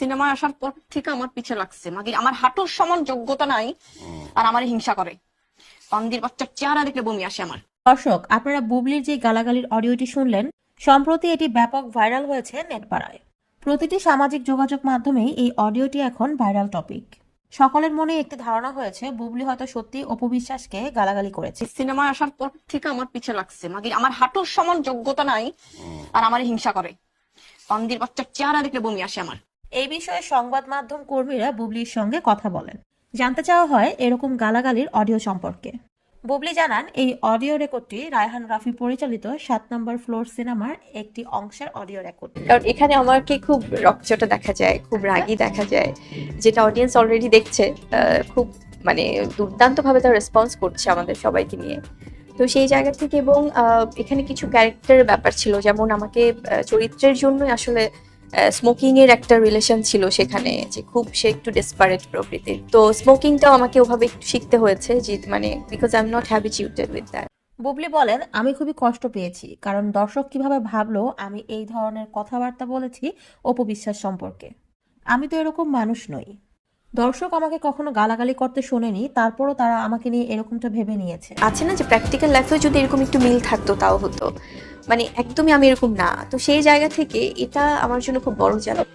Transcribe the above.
সিনেমায় আসার পর থেকে আমার পিছে লাগছে। মাগি আমার হাঁটুর সমান যোগ্যতা নাই আর আমার হিংসা করে। পান্দির বাচ্চার চেহারা দেখলে বমি আসে আমার। দর্শক আপনারা বুবলির যে গালাগালির অডিওটি শুনলেন সম্প্রতি এটি ব্যাপক ভাইরাল হয়েছে নেটপাড়ায়। প্রতিটি সামাজিক যোগাযোগ মাধ্যমে এই অডিওটি এখন ভাইরাল টপিক। সকলের মনে একটি ধারণা হয়েছে বুবলি হয়তো সত্যি অপবিশ্বাসকে গালাগালি করেছে। সিনেমায় আসার পর থেকে আমার পিছে লাগছে। মাগি আমার হাঁটুর সমান যোগ্যতা নাই আর আমার হিংসা করে। পান্দির বাচ্চার চেহারা দেখলে বমি আসে আমার। এই বিষয়ে সংবাদ মাধ্যম কর্মীরা বুবলির সঙ্গে কথা বলেন। জানতে চাওয়া হয় এরকম গালাগালির অডিও সম্পর্কে। বুবলি জানান, এই অডিও রেকর্ডটি রায়হান রাফি পরিচালিত সাত নম্বর ফ্লোর সিনেমার একটি অংশের অডিও রেকর্ড। কারণ এখানে আমাকে খুব রকচটা দেখা যায়, খুব রাগী দেখা যায়। যেটা অডিয়েন্স অলরেডি দেখছে খুব মানে দুর্দান্তভাবে তার রেসপন্স করছে আমাদের সবাইকে নিয়ে। তো সেই জায়গা থেকে এবং এখানে কিছু ক্যারেক্টারের ব্যাপার ছিল। যেমন আমাকে চরিত্রের জন্যই আসলে স্মোকিং এর একটা রিলেশন ছিল সেখানে যে খুব সে একটু ডেসপারেট প্রকৃতির। তো স্মোকিংটাও আমাকে ওভাবে একটু শিখতে হয়েছে যে মানে because I am not habituated with that Bubly বলেন আমি খুবই কষ্ট পেয়েছি কারণ দর্শক কীভাবে ভাবলো আমি এই ধরনের কথাবার্তা বলেছি অপবিশ্বাস সম্পর্কে। আমি তো এরকম মানুষ নই। দর্শক আমাকে কখনো গালাগালি করতে শোনেনি তারপরও তারা আমাকে নিয়ে এরকমটা ভেবে নিয়েছে। আছে না যে প্র্যাকটিক্যাল লাইফেও যদি এরকম একটু মিল থাকতো তাও হতো? মানে একদমই আমি এরকম না। তো সেই জায়গা থেকে এটা আমার জন্য খুব বড় চ্যালেঞ্জ।